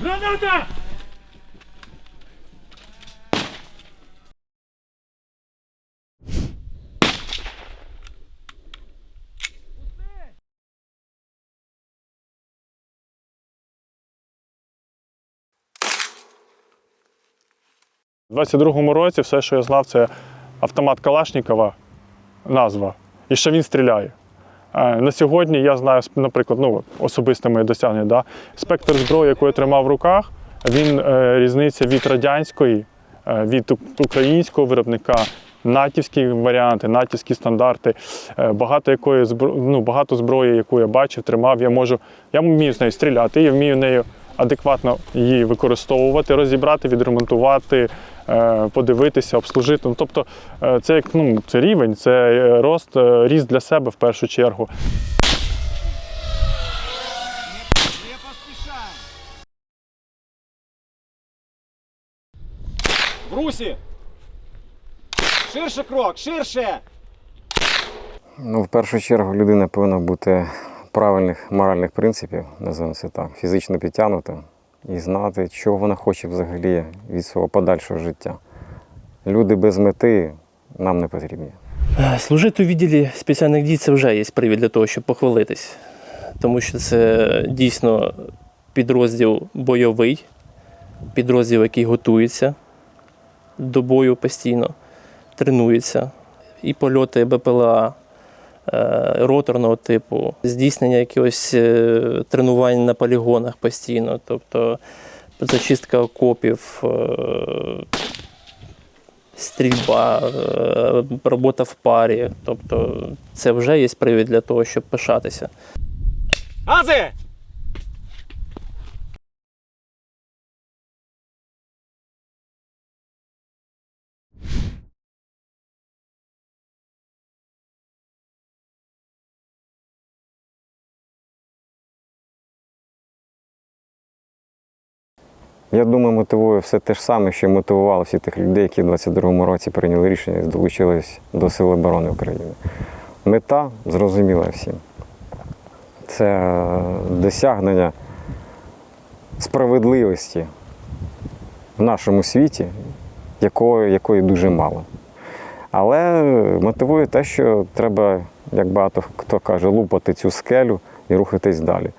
Граната! У 22-му році все, що я знав, це автомат Калашнікова, назва. І що він стріляє. Е, На сьогодні я знаю, наприклад, ну, особисте моє досягнення. Да? Спектр зброї, яку я тримав в руках, він е, різниця від радянської, е, від українського виробника, натівські варіанти, натівські стандарти. Багато якої ну, багато зброї, яку я бачив, тримав, я можу. Я вмію з нею стріляти, я вмію нею адекватно її використовувати, розібрати, відремонтувати, е, подивитися, обслужити. Ну, тобто е, це як ну, це рівень, це е, рост, ріст для себе в першу чергу. В русі! Ширше крок, ширше! Ну, в першу чергу людина повинна бути правильних моральних принципів, називаємо це так, фізично підтягнута і знати, чого вона хоче взагалі від свого подальшого життя. Люди без мети нам не потрібні. Е, Служити у відділі спеціальних дій це вже є привід для того, щоб похвалитись. Тому що це дійсно підрозділ бойовий, підрозділ, який готується до бою постійно, тренується. І польоти БПЛА роторного типу, здійснення якихось е, тренувань на полігонах постійно, тобто зачистка окопів, е, стрільба, е, робота в парі. Тобто це вже є привід для того, щоб пишатися. Гази! Я думаю, мотивує все те ж саме, що мотивувало всіх тих людей, які в 22-му році прийняли рішення і долучились до Сил оборони України. Мета зрозуміла всім. Це досягнення справедливості в нашому світі, якої, якої дуже мало. Але мотивує те, що треба, як багато хто каже, лупати цю скелю і рухатись далі.